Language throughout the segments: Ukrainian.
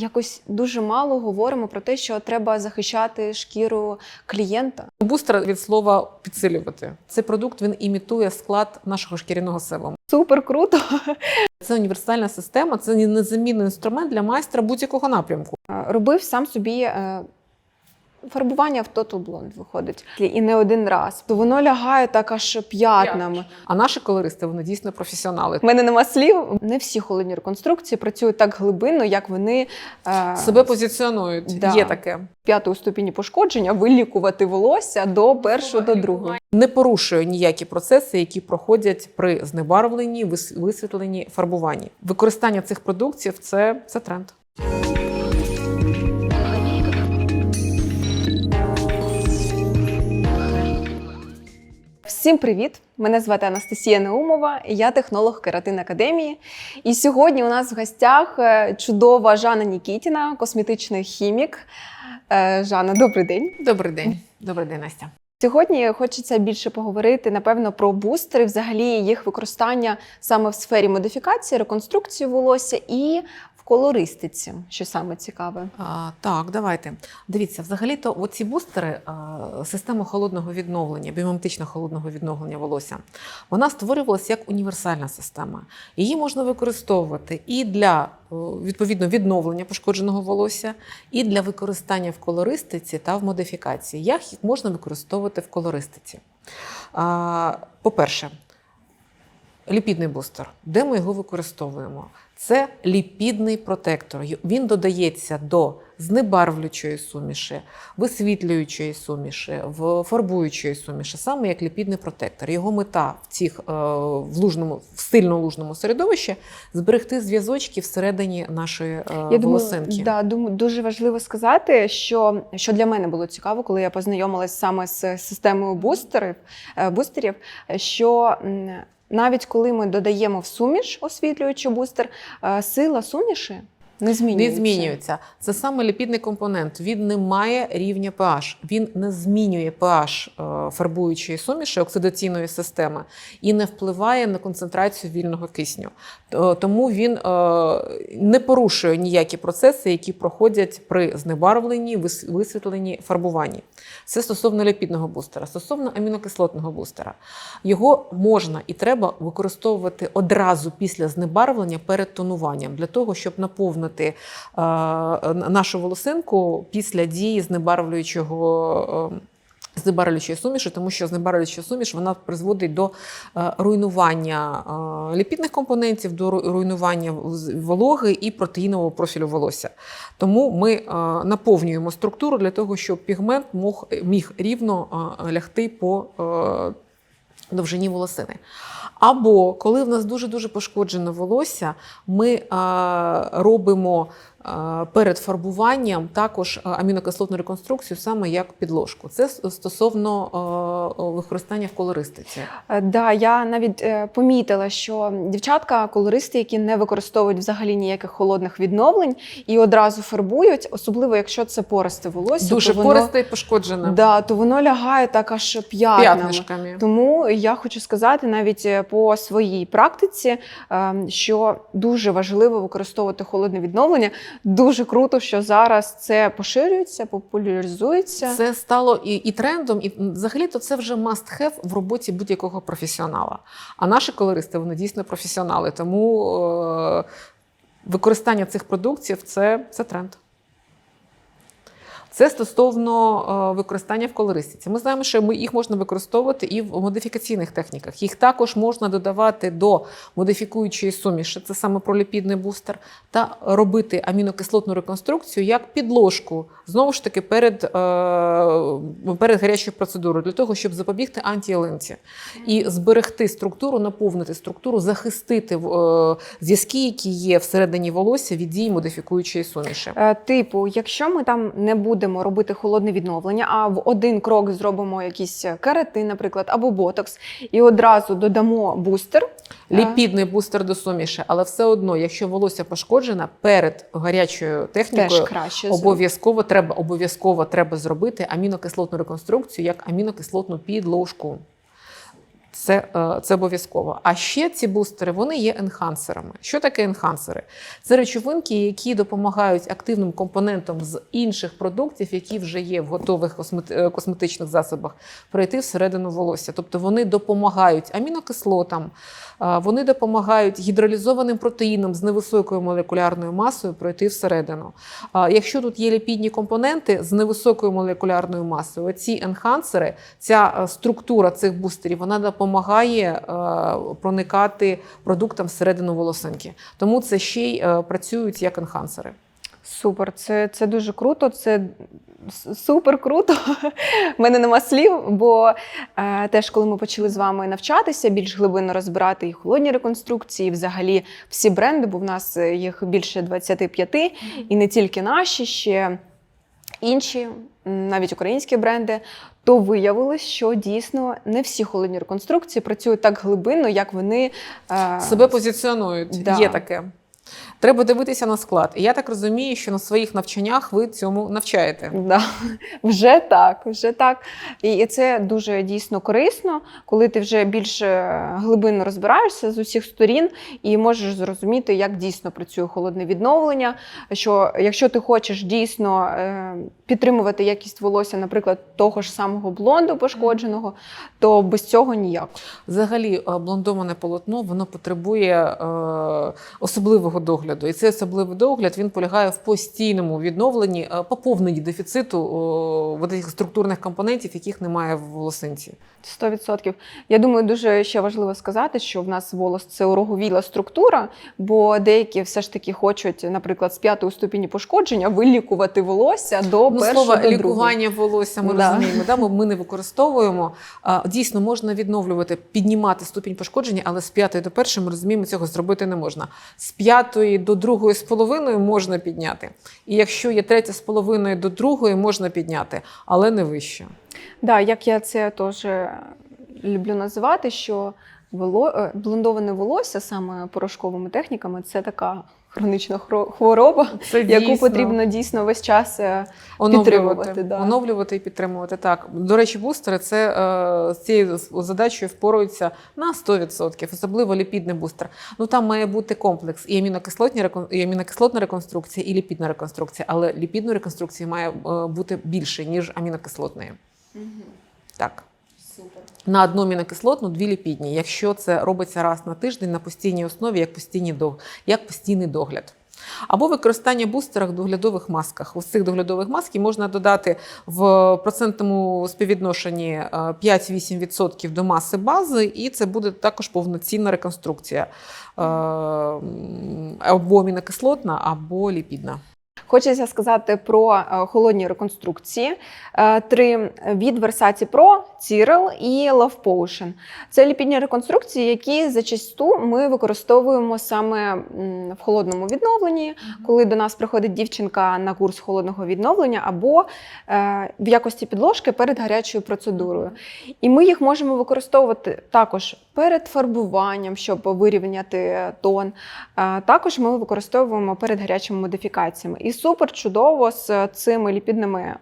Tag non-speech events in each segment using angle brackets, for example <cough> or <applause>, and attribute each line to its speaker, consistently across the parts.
Speaker 1: якось дуже мало говоримо про те, що треба захищати шкіру клієнта.
Speaker 2: Бустер від слова підсилювати. Цей продукт він імітує склад нашого шкіряного села.
Speaker 1: Супер круто.
Speaker 2: Це універсальна система, це незамінний інструмент для майстра будь-якого напрямку.
Speaker 1: Е, Робив сам собі. Фарбування в Total Blonde виходить і не один раз. То воно лягає так аж п'ятнами.
Speaker 2: А наші колористи вони дійсно професіонали.
Speaker 1: У мене нема слів. Не всі холодні реконструкції працюють так глибинно, як вони е,
Speaker 2: Себе позиціонують.
Speaker 1: Да.
Speaker 2: Є таке.
Speaker 1: п'ятого ступені пошкодження вилікувати волосся до першого до другого.
Speaker 2: Не порушує ніякі процеси, які проходять при знебарвленні, вис- висвітленні, фарбуванні. Використання цих продуктів це, це тренд.
Speaker 1: Всім привіт! Мене звати Анастасія Наумова, і я технолог Кератин Академії. І сьогодні у нас в гостях е, чудова Жанна Нікітіна, косметичний хімік. Е, Жанна, добрий день.
Speaker 2: Добрий день. Добрий день, Настя.
Speaker 1: Сьогодні хочеться більше поговорити, напевно, про бустери, взагалі їх використання саме в сфері модифікації, реконструкції волосся і колористиці, що саме цікаве.
Speaker 2: А, так, давайте. Дивіться, взагалі-то оці бустери, а, система холодного відновлення, біоміметичного холодного відновлення волосся, вона створювалася як універсальна система. Її можна використовувати і для відповідно відновлення пошкодженого волосся, і для використання в колористиці та в модифікації. Як їх можна використовувати в колористиці? По-перше, ліпідний бустер. Де ми його використовуємо? Це ліпідний протектор. Він додається до знебарвлюючої суміші, висвітлюючої суміші, в фарбуючої суміші, саме як ліпідний протектор. Його мета в цих е, в лужному, в сильно лужному середовищі зберегти зв'язочки всередині нашої е,
Speaker 1: Я
Speaker 2: волосинки.
Speaker 1: думаю, да, думаю, дуже важливо сказати, що, що для мене було цікаво, коли я познайомилась саме з системою бустерів, е, бустерів, що навіть коли ми додаємо в суміш освітлюючий бустер, е, сила суміші не змінюється.
Speaker 2: Не змінюється. Це саме ліпідний компонент. Він не має рівня pH. Він не змінює pH е, фарбуючої суміші оксидаційної системи і не впливає на концентрацію вільного кисню. Тому він е, не порушує ніякі процеси, які проходять при знебарвленні, вис- висвітленні, фарбуванні. Це стосовно ліпідного бустера. Стосовно амінокислотного бустера. Його можна і треба використовувати одразу після знебарвлення перед тонуванням для того, щоб наповнити е, нашу волосинку після дії знебарвлюючого. е, Знебарвлюючої суміші, тому що знебарвлююча суміш вона призводить до е, руйнування е, ліпідних компонентів, до руйнування вологи і протеїнового профілю волосся. Тому ми наповнюємо структуру для того, щоб пігмент міг рівно лягти по довжині волосини. Або коли в нас дуже-дуже пошкоджено волосся, ми робимо перед фарбуванням також амінокислотну реконструкцію саме як підложку. Це стосовно використання в колористиці.
Speaker 1: Е, Да, я навіть е, помітила, що дівчатка, колористи, які не використовують взагалі ніяких холодних відновлень і одразу фарбують, особливо якщо це пористе волосся,
Speaker 2: Дуже
Speaker 1: то воно,
Speaker 2: пористе і пошкоджене
Speaker 1: да, то воно лягає так аж п'ятнами.
Speaker 2: п'ятнишками.
Speaker 1: Тому я хочу сказати навіть е, по своїй практиці, е, що дуже важливо використовувати холодне відновлення. Дуже круто, що зараз це поширюється, популяризується.
Speaker 2: Це стало і, і трендом, і взагалі то це вже must have в роботі будь-якого професіонала. А наші колористи вони дійсно професіонали. Тому е, використання цих продуктів це, це тренд. Це стосовно е, використання в колористиці. Ми знаємо, що ми їх можна використовувати і в модифікаційних техніках. Їх також можна додавати до модифікуючої суміші, це саме проліпідний бустер, та робити амінокислотну реконструкцію як підложку, знову ж таки, перед, е, перед гарячою процедурою, для того, щоб запобігти антіелинці і зберегти структуру, наповнити структуру, захистити е, зв'язки, які є всередині волосся від дії модифікуючої суміші.
Speaker 1: Типу, якщо ми там не будемо робити холодне відновлення, а в один крок зробимо якісь кератин, наприклад, або ботокс, і одразу додамо бустер. е,
Speaker 2: Ліпідний бустер до суміші, але все одно, якщо волосся пошкоджене, перед гарячою технікою
Speaker 1: краще
Speaker 2: обов'язково треба обов'язково треба зробити амінокислотну реконструкцію як амінокислотну підложку. Це, е, це обов'язково. А ще ці бустери вони є енхансерами. Що таке енхансери? Це речовинки, які допомагають активним компонентам з інших продуктів, які вже є в готових е, косметичних засобах, пройти всередину волосся. Тобто вони допомагають амінокислотам, е, вони допомагають гідролізованим протеїнам з невисокою молекулярною масою пройти всередину. Якщо тут є ліпідні компоненти з невисокою молекулярною масою, оці енхансери, ця структура цих бустерів, вона допомагає е, проникати продуктам всередину волосинки. Тому це ще й е, працюють як енхансери.
Speaker 1: Супер, це, це дуже круто. Це супер круто. <laughs> У мене нема слів, бо е, теж, коли ми почали з вами навчатися, більш глибинно розбирати і холодні реконструкції, і взагалі всі бренди, бо в нас е, їх більше 25, і не тільки наші, ще інші, навіть українські бренди. То виявилось, що дійсно не всі холодні реконструкції працюють так глибинно, як вони е,
Speaker 2: Себе позиціонують.
Speaker 1: да.
Speaker 2: Є таке. Треба дивитися на склад. І я так розумію, що на своїх навчаннях ви цьому навчаєте.
Speaker 1: Да, вже так, вже так. І це дуже дійсно корисно, коли ти вже більш е, глибинно розбираєшся з усіх сторін і можеш зрозуміти, як дійсно працює холодне відновлення. Що якщо ти хочеш дійсно е, підтримувати якість волосся, наприклад, того ж самого блонду пошкодженого, то без цього ніяк.
Speaker 2: Взагалі, е, блондоване полотно воно потребує особливого догляду. І цей особливий догляд він полягає в постійному відновленні, е, поповненні дефіциту о, цих структурних компонентів, яких немає в волосинці.
Speaker 1: 100%. Я думаю, дуже ще важливо сказати, що в нас волос це ороговіла структура, бо деякі все ж таки хочуть, наприклад, з п'ятої ступені пошкодження вилікувати волосся до
Speaker 2: Ну,
Speaker 1: першого
Speaker 2: слово
Speaker 1: до другого.
Speaker 2: лікування волосся ми
Speaker 1: Да.
Speaker 2: розуміємо. Да? Ми не використовуємо. Дійсно, можна відновлювати, піднімати ступінь пошкодження, але з п'ятої до першої ми розуміємо, цього зробити не можна. З п'ятої до другої з половиною можна підняти. І якщо є третя з половиною до другої, можна підняти, але не вище.
Speaker 1: Да, як я це теж люблю називати, що е, блондоване волосся саме порошковими техніками це така хронічна хвороба,
Speaker 2: Це
Speaker 1: яку
Speaker 2: дійсно.
Speaker 1: потрібно дійсно весь час. е,
Speaker 2: Оновлювати,
Speaker 1: підтримувати, да.
Speaker 2: оновлювати і підтримувати. Так, до речі, бустери це е, з цією задачею впоруються на 100%, особливо ліпідний бустер. Ну там має бути комплекс і амінокислотні і амінокислотна реконструкція, і ліпідна реконструкція. Але ліпідної реконструкції має е, бути більше ніж амінокислотної. Так. На одну амінокислотну дві ліпідні, якщо це робиться раз на тиждень на постійній основі, як, постійні дог... як постійний догляд. Або використання бустера в доглядових масках. У цих доглядових масків можна додати в процентному співвідношенні е, 5-8% до маси бази, і це буде також повноцінна реконструкція Е, або амінокислотна, або ліпідна.
Speaker 1: Хочеться сказати про е, холодні реконструкції. Е, Три від Versace Pro, Cyril і Love Potion. Це ліпідні реконструкції, які зачасту ми використовуємо саме в холодному відновленні, коли до нас приходить дівчинка на курс холодного відновлення, або е, в якості підложки перед гарячою процедурою. І ми їх можемо використовувати також перед фарбуванням, щоб вирівняти тон. Також ми використовуємо перед гарячими модифікаціями. І супер чудово з цими ліпідними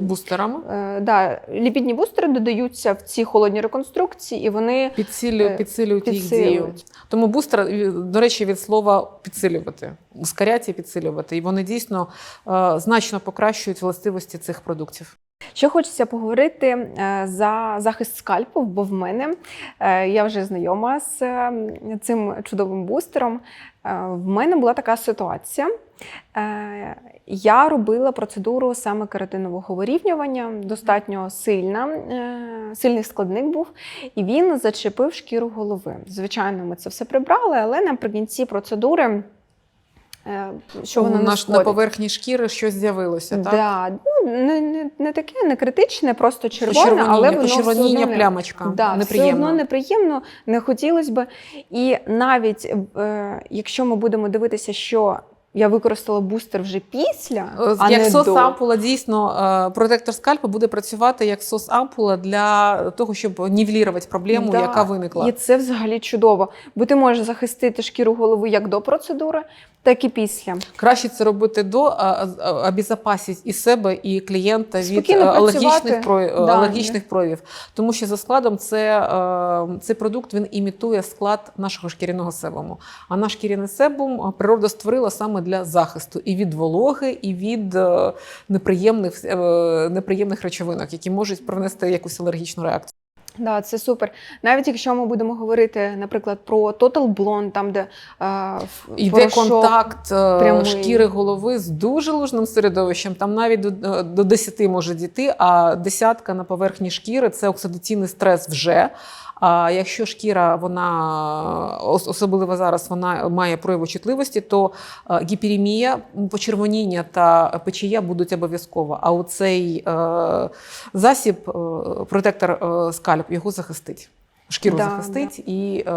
Speaker 2: Бустерами
Speaker 1: е, да, ліпідні бустери додаються в ці холодні реконструкції, і вони
Speaker 2: підсилюють,
Speaker 1: Е,
Speaker 2: підсилюють їх дію. Тому бустер, е, до речі, від слова підсилювати, ускоряти і підсилювати. І вони дійсно е, значно покращують властивості цих продуктів.
Speaker 1: Ще хочеться поговорити е, за захист скальпу, бо в мене е, я вже знайома з е, цим чудовим бустером. Е, В мене була така ситуація. Е, Я робила процедуру саме кератинового вирівнювання, достатньо сильна, е, сильний складник був, і він зачепив шкіру голови. Звичайно, ми це все прибрали, але наприкінці процедури. е, Що вона
Speaker 2: на, на поверхні шкіри щось з'явилося, так?
Speaker 1: Да, ну, не, не, не таке, не критичне, просто червоне, але воно все одно
Speaker 2: плямочка.
Speaker 1: да, все
Speaker 2: неприємно.
Speaker 1: одно неприємно, не хотілося б. І навіть е, якщо ми будемо дивитися, що я використала бустер вже після, а
Speaker 2: Як
Speaker 1: не
Speaker 2: сос
Speaker 1: до.
Speaker 2: ампула, дійсно, е, протектор скальпа буде працювати як сос ампула для того, щоб нівелірувати проблему,
Speaker 1: Да,
Speaker 2: яка виникла.
Speaker 1: І це взагалі чудово, бо ти можеш захистити шкіру голови як до процедури, так і після.
Speaker 2: Краще це робити до, а, а, обезопасити і себе, і клієнта від
Speaker 1: Спокійно
Speaker 2: е, алергічних,
Speaker 1: працювати.
Speaker 2: про-
Speaker 1: Да,
Speaker 2: алергічних проявів. Тому що за складом це, е, цей продукт він імітує склад нашого шкіряного себуму. А наш шкіряний себум е, природа створила саме для захисту і від вологи, і від е, неприємних, е, неприємних речовинок, які можуть привнести якусь алергічну реакцію.
Speaker 1: Да, це супер. Навіть якщо ми будемо говорити, наприклад, про Total Blonde, там де е,
Speaker 2: Йде контакт е,
Speaker 1: прямий.
Speaker 2: шкіри голови з дуже лужним середовищем. Там навіть до, до 10 може дійти, а десятка на поверхні шкіри це оксидаційний стрес вже. А якщо шкіра, вона особливо зараз вона має прояви чутливості, то е, гіперемія, почервоніння та печія будуть обов'язково. А оцей е, засіб, е, протектор скальп, його захистить. Шкіру
Speaker 1: Да,
Speaker 2: захистить і е,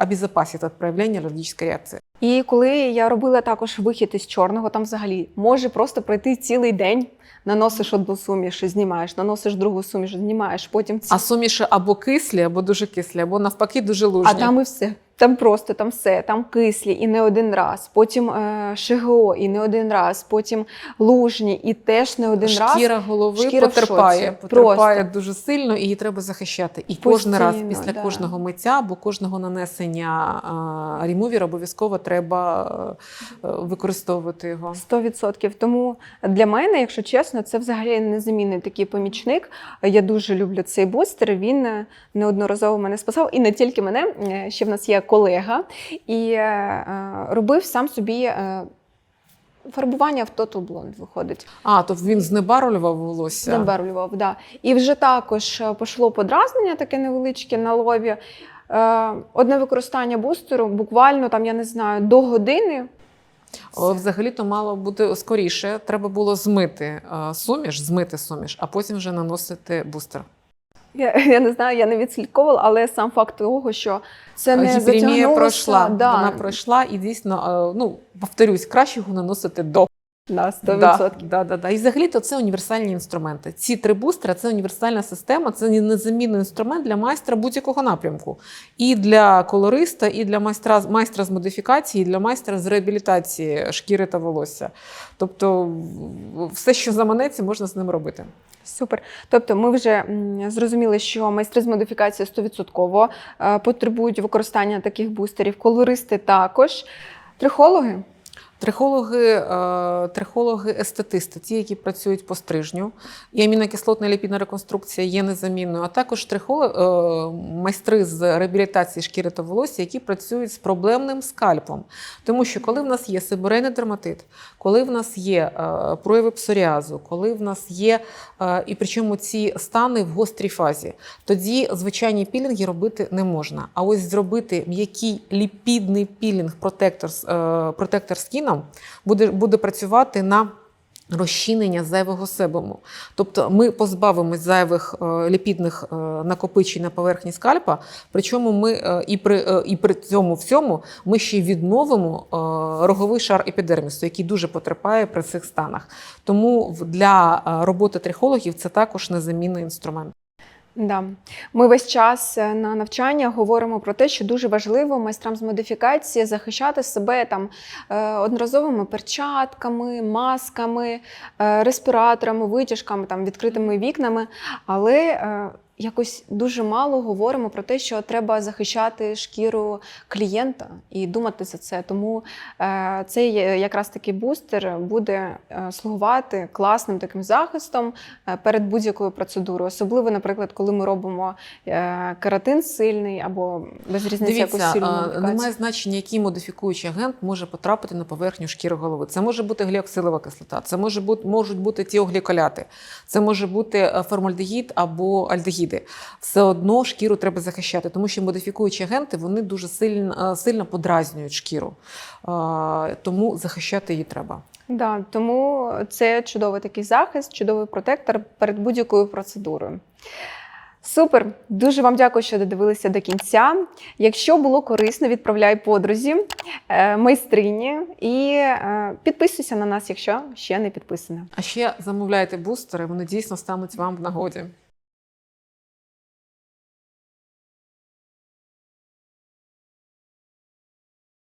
Speaker 2: обезопасить від проявлення алергічної реакції.
Speaker 1: І коли я робила також вихід із чорного, там взагалі може просто пройти цілий день. Наносиш одну суміш, і знімаєш, наносиш другу суміш, знімаєш, потім ці...
Speaker 2: А суміші або кислі, або дуже кислі, або навпаки дуже лужні.
Speaker 1: а там і все. Там просто там все, там кислі і не один раз. Потім е, ШГО і не один раз, потім лужні і теж не один раз.
Speaker 2: Шкіра голови
Speaker 1: Шкіра
Speaker 2: потерпає, потерпає
Speaker 1: Просто.
Speaker 2: дуже сильно, і її треба захищати. І кожен раз після
Speaker 1: да.
Speaker 2: кожного миття або кожного нанесення а, ремувір обов'язково треба е, використовувати його.
Speaker 1: 100%. Тому для мене, якщо чесно, це взагалі незамінний такий помічник. Я дуже люблю цей бустер. Він е, неодноразово мене спасав. І не тільки мене, е, ще в нас є колега, і е, е, робив сам собі. е, Фарбування в Total Blonde виходить.
Speaker 2: А, то він знебарвлював волосся.
Speaker 1: Забарвлював, да. І вже також пішло подразнення таке невеличке на лобі. Одне використання бустеру, буквально там, я не знаю, до години.
Speaker 2: Взагалі-то мало бути скоріше. Треба було змити суміш, змити суміш, а потім вже наносити бустер.
Speaker 1: Я, <laughs> я не знаю, я не відслідковувала, але сам факт того, що це не затягнулося.
Speaker 2: пройшла.
Speaker 1: Да,
Speaker 2: Вона пройшла, і дійсно, е, ну повторюсь, краще його наносити до.
Speaker 1: На 100%.
Speaker 2: Да, да, да, да. І взагалі то це універсальні інструменти. Ці три бустера це універсальна система, це незамінний інструмент для майстра будь-якого напрямку. І для колориста, і для майстра, майстра з модифікації, і для майстра з реабілітації шкіри та волосся. Тобто все, що заманеться, можна з ним робити.
Speaker 1: Супер. Тобто, ми вже зрозуміли, що майстри з модифікації 100% е, потребують використання таких бустерів, колористи також. Трихологи.
Speaker 2: Трихологи, е, трихологи, естетисти, ті, які працюють по стрижню, і амінокислотна ліпідна реконструкція є незамінною, а також трихологи, е, майстри з реабілітації шкіри та волосся, які працюють з проблемним скальпом. Тому що коли в нас є сибирейний дерматит, коли в нас є е, прояви псоріазу, коли в нас є, і причому ці стани в гострій фазі, тоді звичайні пілінги робити не можна. А ось зробити м'який ліпідний пілінг протектор, з- е, скіном буде, буде працювати на розчинення зайвого себуму. Тобто ми позбавимось зайвих е, ліпідних е, накопичень на поверхні скальпа, причому ми е, і при, і при цьому всьому ми ще відновимо роговий шар епідермісу, який дуже потерпає при цих станах. Тому для роботи трихологів це також незамінний інструмент.
Speaker 1: Да. Ми весь час е, на навчання говоримо про те, що дуже важливо майстрам з модифікації захищати себе там е, одноразовими перчатками, масками, е, респіраторами, витяжками, там відкритими вікнами. Але якось дуже мало говоримо про те, що треба захищати шкіру клієнта і думати за це. Тому е, цей е, якраз такий бустер буде е, слугувати класним таким захистом е, перед будь-якою процедурою. Особливо, наприклад, коли ми робимо е, кератин сильний або без різниці якусь сильну модифікацію.
Speaker 2: немає значення, який модифікуючий агент може потрапити на поверхню шкіри голови. Це може бути гліоксилова кислота, це може бути, можуть бути тіогліколяти, це може бути формальдегід або альдегіди. Все одно шкіру треба захищати, тому що модифікуючі агенти вони дуже сильно, е, сильно подразнюють шкіру. Тому захищати її треба.
Speaker 1: Да, тому це чудовий такий захист, чудовий протектор перед будь-якою процедурою. Супер, дуже вам дякую, що додивилися до кінця. Якщо було корисно, відправляй подрузі, е, майстрині і е, підписуйся на нас, якщо ще не підписана.
Speaker 2: А ще замовляйте бустери, вони дійсно стануть вам в нагоді.